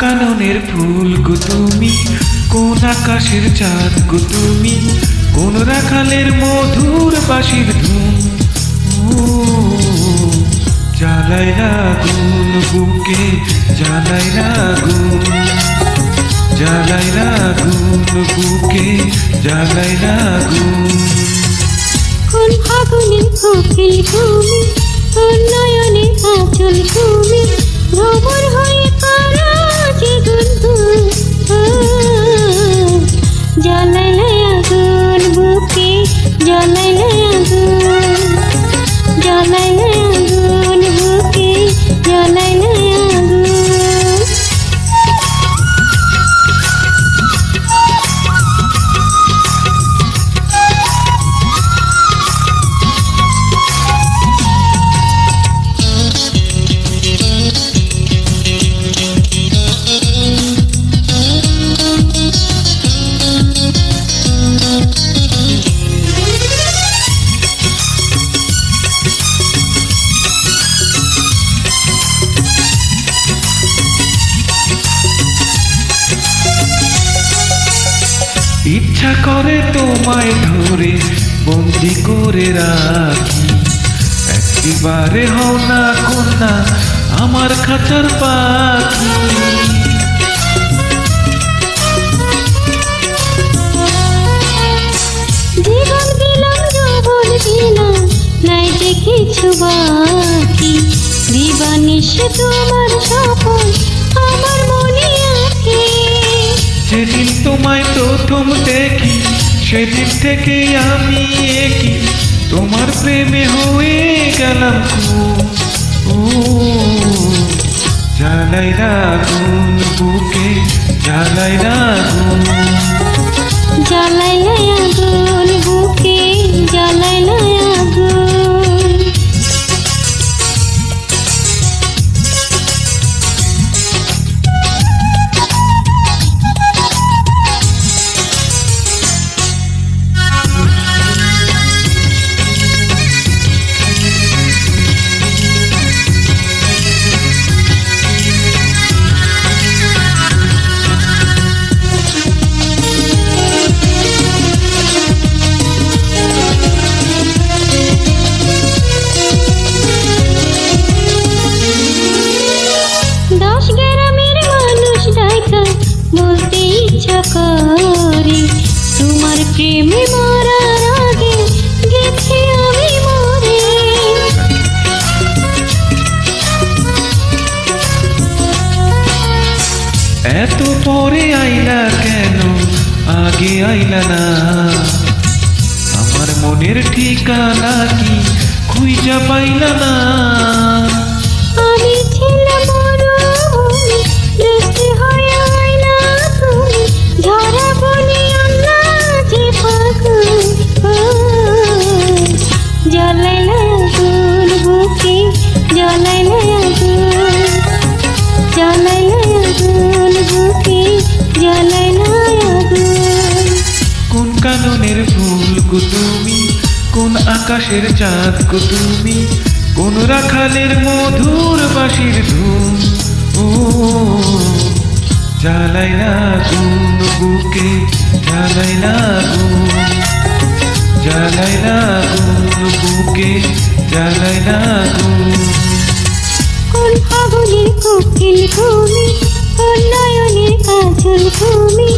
কাননের ফুল গো তুমি, কোন আকাশের চাঁদ গো তুমি, কোন রাখালের মধুর বাসির ধুম। জ্বালাই রাগুন বুকে, জ্বালাই রাগুন। জ্বালাই রাগুন বুকে, জ্বালাই রাগুন। কোন ফাগুনের কোকিল জ্বালাইলে আগুন বুকে জ্বালাইলে আগুন জ্বালাইলে ইচ্ছা করে তোমায় ধরে, বন্দি করে রাখি। একবারে হও না কন্যা, আমার খাতার পাখি। কিছু বাকি। দিবানিশে তোমার স্বপন তোমায় প্রথম দেখি, সেদিন থেকে আমি একই। তোমার প্রেমে হয়ে গেলাম ও জ্বালাই আগুন বুকে জ্বালাই এত পরে আইলা কেন? আগে আইলা না। আমার মনের ঠিকানা কি খুঁজা পাইলা না। কোন আকাশের চাঁদ গো তুমি? কোন রাখালের মধুর বাঁশির ধুম? ও, জ্বালাই আগুন বুকে, জ্বালাই আগুন জ্বালাই আগুন বুকে, জ্বালাই আগুন কোন ফাগুনের কোকিল তুমি? কোন নয়নের কাজল তুমি?